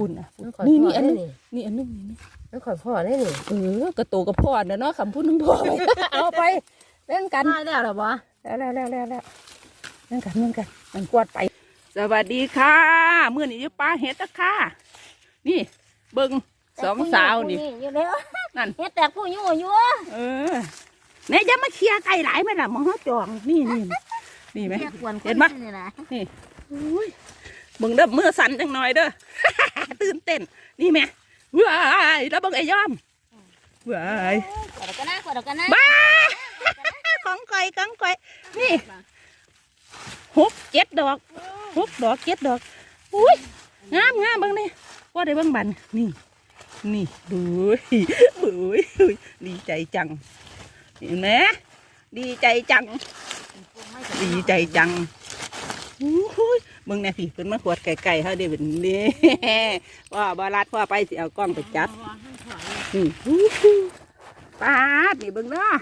คุณอะมันข่อยนี่พ่นี่อันนึงได้นี่อันนึงนี่มันข่อยพ่อได้นี่เออกระโตกระพอดนะเนาะคำพูดนึงพอไปเอาไปเล่นกัน มาแล้วเหรอบ่แล้วแล้วแล้วแล้วแล้วเล่นกันเล่นกันมันกวาดไป สวัสดีค่ะเมื่อนี้อยู่ป้าเฮ็ดตะค่ะ นี่ เบิ้งสองสาวนี่ อยู่แล้วนั่น เฮ็ดแตกผู้อยู่อยู่เออเนี่ยจะมาเคลียร์ไก่หลายไหมล่ะหมอจองนี่นี่นี่ไหมแค่ควรเห็นปะนี่นะนี่อุ้ยเบิ่งเด้อมือสั่นจังหน่อยเด้อ ตื่นเต้น นี่แม่ว้ายแล้วเบิ่งไอ้ยอมว้ายกดกันนะกดกันนะบ้าของก่อยของก่อยนี่หกเจ็ดดอกหกดอกเจ็ดดอกอุ้ยงามงามเบิ่งนี่ว่าได้เบิ่งบันนี่นี่ดูบุ้ยบุ้ยดีใจจังเห็นไหมดีใจจัง ดีใจจังอู้ย มึงเนี่ยพี่เป็นมาขวดไก่ๆเขาเดี๋ยวเป็นนี่ว่าบารัดว่าไปสิเอากล้องไปจับนี่อู้หูปาดนี่เบิ่งเนาะ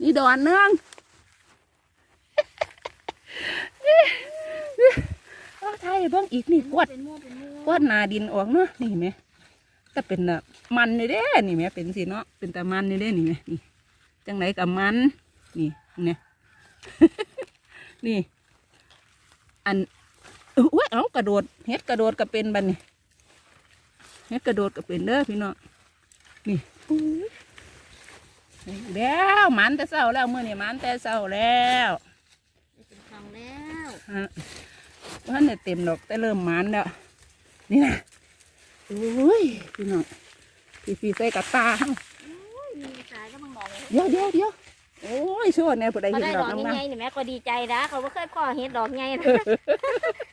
นี่ดอนเนืองเอาไทยเบิ่งอีกนี่กวดเป็นมู่เป็นมู่กวดหนาดินออกเนาะนี่ไหมแต่เป็นน่ะมันนี่เด้ นี่ไหมเป็นสิเนาะเป็นแต่มันนี่เด้นี่ไหมนี่จังไหนกับมันนี่เนี่ยนี่ อันเอ้ยเอากระโดดเฮ็ดกระโดดก็เป็นบันนี่เฮ็ดกระโดดก็เป็นเด้อพี่น้องนี่อุ๊ยนี่แล้วหมันแต่เช้าแล้วมื้อนี้หมันแต่เช้าแล้วเป็นทองแล้วฮะว่าเนี่ยเต็มดอกแต่เริ่มหมันแล้วนี่นะโอ้ยพี่น้องพี่พี่ใส่กับตาเฮามีสายก็มังมองเดี๋ยวเดี๋ยวเดี๋ยว โอ้ยชั่วแน่ผู้ใดเขาเห็นได้ดดออกกงามใหญ่ๆนี่แม่ก็ดีใจนะเขาไม่เคยพ่อเฮ็ดดอกใหญ่นะ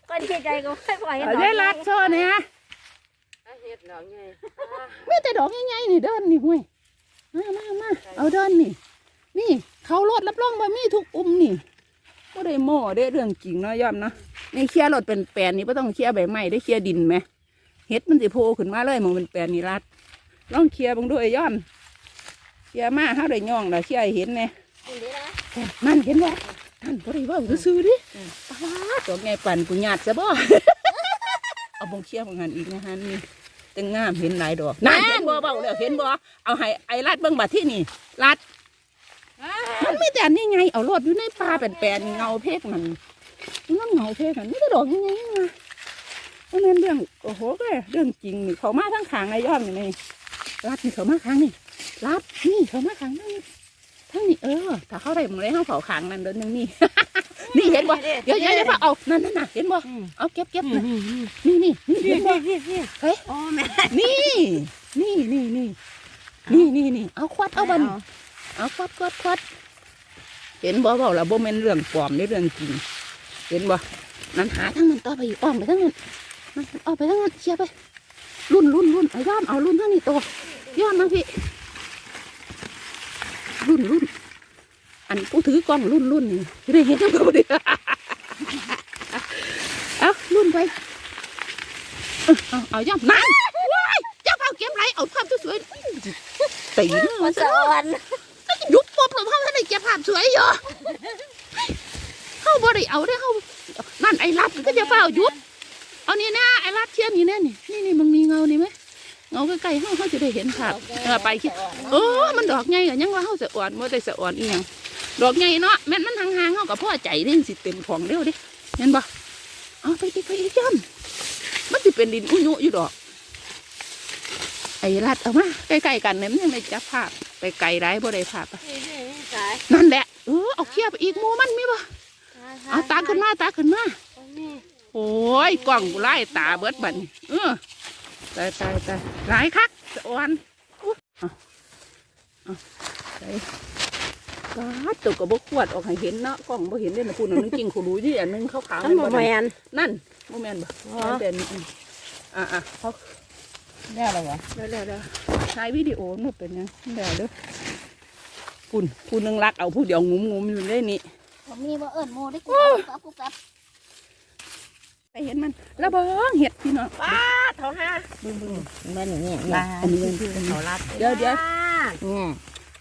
ก็ดีใจก็ไม่เคยพ่อๆเฮ็ดเอาดอกได้รัดชั่วเนี่ยเฮ็ดดอกใหญ่ไม่แต่ดอกใหญ่ๆนี่เดินนี่ห้วยมามามาเอาเดินนี่ นี่เขารถรับรองว่ามีทุกอุ้มนี่ก็ได้โม่ได้เรื่องจริงเนาะย่อมเนาะในเคลียร์รถเป็นแปลนนี่ไม่ต้องเคลียร์ใบไม้ได้เคลียร์ดินไหมเฮ็ดมันสิโผล่ขึ้นมาเลยมองเป็นแปลนนี่รัดลองเคลียร์บังด้วยย่อมเคลียร์มาเขาได้ย่องนะเคลียร์ให้เห็นไงคุณดีนะ นั่นเห็นบ่นั่นบ่ได้เว่าซื่อๆดิป้าดดอกไงปั่นกูหยาดซะบ่เอาบงเชียร์บางหันอีกนะฮะนี่แต่งงามเห็นหลายดอกนั่นเห็นบ่เบาแล้วเห็นบ่เอาให้ไอ้รัดเบิ่งบัดที่นี่รัดมันไม่แต่อันนี่ไง เอารถอยู่ในป่าแปลนๆเงาเพกมันมันเงาเพกมันไม่ได้ดอกยังไงมาเพราะนั้นเรื่องโอ้โหก็เรื่องจริงนี่เขามาทั้งขางไอ้ยอมนี่นี่รัดนี่เขามาขางนี่รัดนี่เขามาขางนี่ ทั้งนี่เออถ้าเขาได้มาได้เขาเผาขางนั่นเดินนึงนี่ นี่เห็นบ่เดี๋ยวเดี๋ยวเดี๋ยวเอานั่นนั่นน่ะเห็นบ่เอาเก็บเก็บนะนี่นี่นี่เห็นบ่เฮ้ยโอ้แม่นี่นี่นี่นี่นี่นี่นี่เอาควัดเอาบันเอาควัดควัดควัดเห็นบ่เบาละบ่แม่นเรื่องปลอมในเรื่องจริงเห็นบ่นั่นหาทั้งนั้นต่อไปอีกอ้อมไปทั้งนั้นนั่นเอาไปทั้งนั้นเชียร์ไปรุ่นรุ่นรุ่นเอาย้อนเอารุ่นทั้งนี้โตย้อนมาพี่ รุ่นรุ่นอันกูถือกล้องรุ่นรุ่นนี่ได้เห็นทั้งตัวดิเอารุ่นไปเอาเอาย่ำนั่นว้ายเจ้าเผาเก็บไรเอาภาพสวยๆตีมือมัมันนสซะวรรค์ยุบปุ๊บหลวงพ่อท่านได้เก็บภาพสวยอยู่เข้าบ่ได้เอาได้อเข้านั่นไอ้รัดก็จะเฝ้าหยุดเอานี่นะไอ้รัดเทียมนี่แน่นี่นี่นี่มึงมีเงานี่ไหม เงาใกล้ๆเขาเขาจะได้เห็นภาพเออไปคิดเออมันดอกใหญ่ก็ยังว่าเขาสะอ่อนบ่ได้สะอ่อนอีหยังดอกใหญ่เนาะแม่นมันห่างๆเขากับพ่อใจเด่นสิเต็มของเร็วดิเห็นบ่เอาไปดิไปอีกจ้ำมันสิเป็นดินอุยุอยู่ดอก ไอ้รัดเอามาใกล้ๆกันเนี่ยมันยังไม่จับภาพไปไกลไรบ่ได้ภาพอะนี่นี่นี่สายนั่นแหละเออเอาเคียบอีกหมูมันมีบ่เอาตาขึ้นมาตาขึ้นมานี่โอ้ยกล่องกูไล่ตาเบิดบัดนเออ ตายตายตายหลายคักสะอ่อนอุ๊ยเอาเอาไปว้าตัวกระบอกขวดออกให้เห็นเนาะกล้องบ่เห็นเด้นะพูดนึงจริงเขารู้ที่อันนึงขาวๆมันนั่นบ่บ่แมนั่นนนั่นบ่แม่นบ่อ๋อมันเป็นอืมอะอะเขาได้แล้ววะเดี๋ยวเดี๋ยวเดี๋ยวถ่ายวิดีโอหนูเป็นยังเดี๋ยวเด้อคุณคุณนึงรักเอาผู้เดียวงุ้มงุมๆอยู่ได้นี่ผมมีบ่เอิ้นโมได้กูกับกูกับไปเห็นมันระเบิงเห็ดพี่น้องป้า เท่าห้าเบิ่งเบิ่งแม่นอย่างนี้อันนี้อันนี้อันนี้เขาลัดเดี๋ยวเดี๋ยวเนี่ย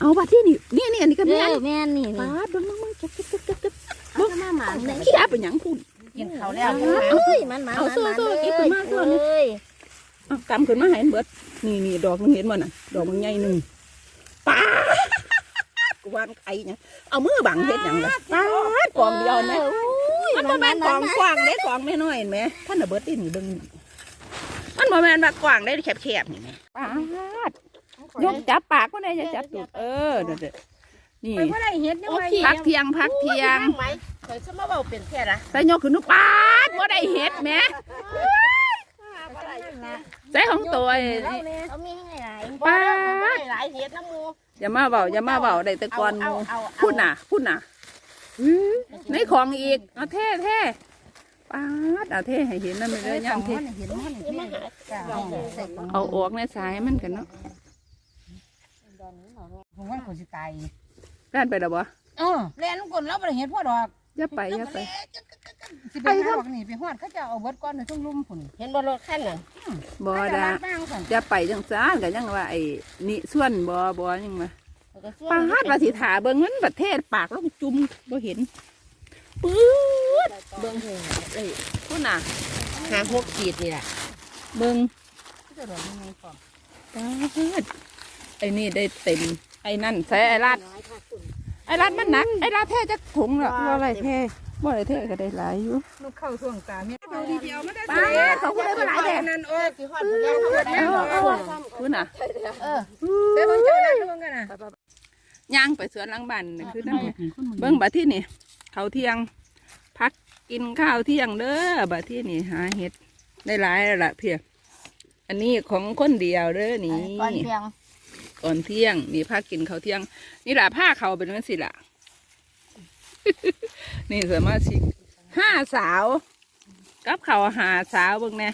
เอาบัดที่นี่นี่นี่อันนี้ก็เอแม่นอแม่นนี่ปานี่ดเบิ่งเบิ่งเบิ่งเก็บเก็บเก็บเก็บเก็บเอามาหมาเลยขี้ดาเป็นหยังคุณกินเขาแล้วเอาเอ้ยมันมันเอามันสู้มันสู้เลยกินไปมากสู้นี่เอ้ยเอากำขึ้นมาให้เบิดนี่นี่ดอกนึงเห็นบ่น่ะ ดอกมันใหญ่หนึ่งป้าดกูวานไอ้เนี่ยเอามือบังเฮ็ดหยังล่ะป้าดกองเดียวแม่มันบ่แม่นกองกว้างเด้กองไม่น้อยเห็นไหมท่านน่ะเบิดตินี่เบิ่งมัน บ่แม่นว่ากว้างได้แคบๆนี่แหม่ป้าดยกจับปากก็ได้จะจับตูดเออเด้อๆนี่ไปว่าได้เฮ็ดยังไงพักเที่ยงพักเที่ยงไหมเคยสมมาเบาเป็นแค่ละใส่ยกขึ้นนุปาดบ่ได้เฮ็ดแหม่ใส่ของตัวไอ้นี่เขามีให้หลายป้าหลายเฮ็ดน้ำมูอย่ามาเว้าอย่ามาเว้าได้แต่ก่อนหมู่เอาพูดน่ะพูดน่ะอื้อในของอีกเอาเท่เท่ ปาดเอาเท่ให้เห็นนั่นไปเลยย่างเท่เห็นมันเห็นมันใส่ของเอาออกในสายมันกันเนาะผมว่าคนสิตายด้านไปแล้วบ่เออแล่นกลแล้วบ่ได้เฮ็ดพ่อดอกอย่าไปอย่าไปสิไปหาดอกนี่ไปฮอดเขาจะเอาเบิดก้อนในทุ่งลุ่มพุ่นเห็นบ่รถคันน่ะบ่ดาบ้างสั่นอย่าไปจังซ่านก็ยังว่าไอ้นี่ส่วนบ่บ่ยังว่าปาดว่าสิถาเบิ่งมันประเทศปากแล้วจุ่มบ่เห็นปื๊ ดเบิ่งเอ้ยพูดน่ะหาหกขีดนี่แหละเบิ่งจะดอกยังไงก่อนปาดไอ้นี่ได้เต็ม ไอ้นั่นใส่ไอ้รัดไอ้รัดมันหนัก ไอ้รัดแท้จักถุงละบ่อะไรแท้บ่อะไรแท้ก็ได้หลายอยู่ลูกเข้าช่วงตาแม่ดูทีเดียวไม่ได้ป้าดเขาก็ได้มาหลายแดดนั่นโอ้ยสิฮอดแล้วฮอดแล้วพูดน่ะเออเดี๋ยวเพิ่นเจ้านั่นเพิ่นกันน่ะย่างไปสวนหลังบ้านนี่คือนั่นไงเบิ่งบัดที่นี่เขาวเที่ยงพั กกินข้าวเที่ยงเด้อบัดที่นี่หาเห็ดได้หลายแล้วล่ะเพียอันนี้ของคนเดียวเด้อนี่ก่อนเพียงก่อนเที่ยงนี่พักกินข้าวเที่ยง นี่ล่ะผ้าเขาเป็นจังสิล่ะ นี่สมาชิกห้าสาว กับเขาวหาสาวเบิ่งแน่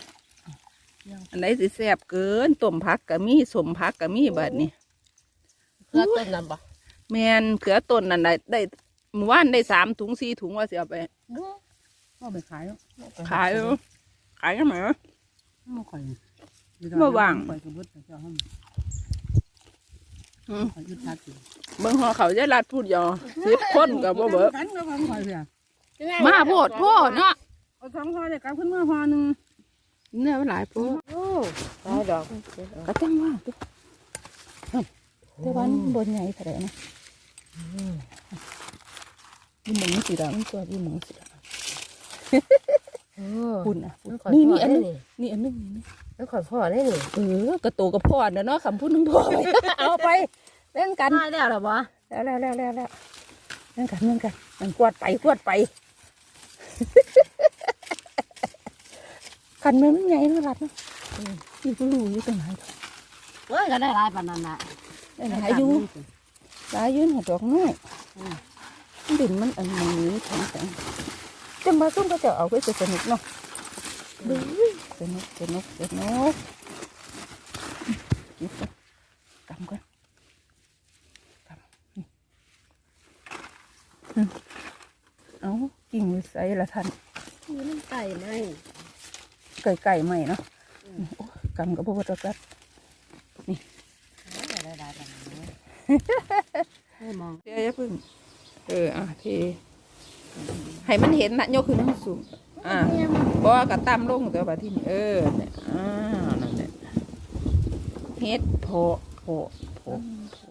อันไหนสิแซ่บเกินต้มผักกะมีสมผักกะมีบัดนี้เพื่อต้นนั่นบ่แมนเขือต้นนั่นได้ได้เมื่อวานได้สามถุงสี่ถุงว่าสิเอาไป เอาไปขายขายเอาขายกันไหมบ่ค่อยบ่ว่างข่อยก็เบิดไปเจ้าห้องอืมข่อยยึดทักอยู่เบิ่งหอเขาจะรัดพูดยอสิบคนกับบ่เบิกกันก็ของข่อยเพียมาโพดโพดเนาะเอาสองห่อเลยกลับขึ้นมาห่อหนึงเนี่ยมันหลายโพดโอ้หลายดอกก็จังว่าติแต่วันบนใหญ่เท่าไหร่นะยี่หมองสีดำตัวยี่หมองสีดโอ้ำ พุ่นอะพุ่นนี่นี่นี่นี่อัอันนนี้นึงนี่อันนึงนี่แล้วข่อยพ่อได้นี่เออกระโตกระพอดนะเนาะคำพูดนึงพอเอาไปเล่นกันได้แล้วหรอบ่แล้วแล้วแล้วแล้วแล้วนั่นกันนั่นกันมันกวาดไปกวาดไปกันมันไม่ใหญ่นะรัดเนาะอยู่ก็รู้อยู่ตรงไหนเว้ยก็ได้หลายปานนั้นน่ะได้หลายอยู่หลายอยืนหัวดอกน้อยดินมันอันนี้แข็งแข็ง จังมาซุ่มก็จะเอาไว้สนุกเนาะดูสนุกสนุกสนุกกินก่อนกำก่อนกำนี่อืมเอากิ่งไว้ใส่ละท่านมีน้ำไก่ไหมไก่ไก่ใหม่เนาะโอ้ยกำกับพวกตะกัดได้หลายปานนั้นให้มองเดี๋ยวอย่าเพึ่งเอออะเท ให้มันเห็นนะยกขึ้นสูงอ่าบ่กระตามลงตัวบบที่นี่เออเนี่ยอ่านั่นแหละเฮ็ดโพโพโพ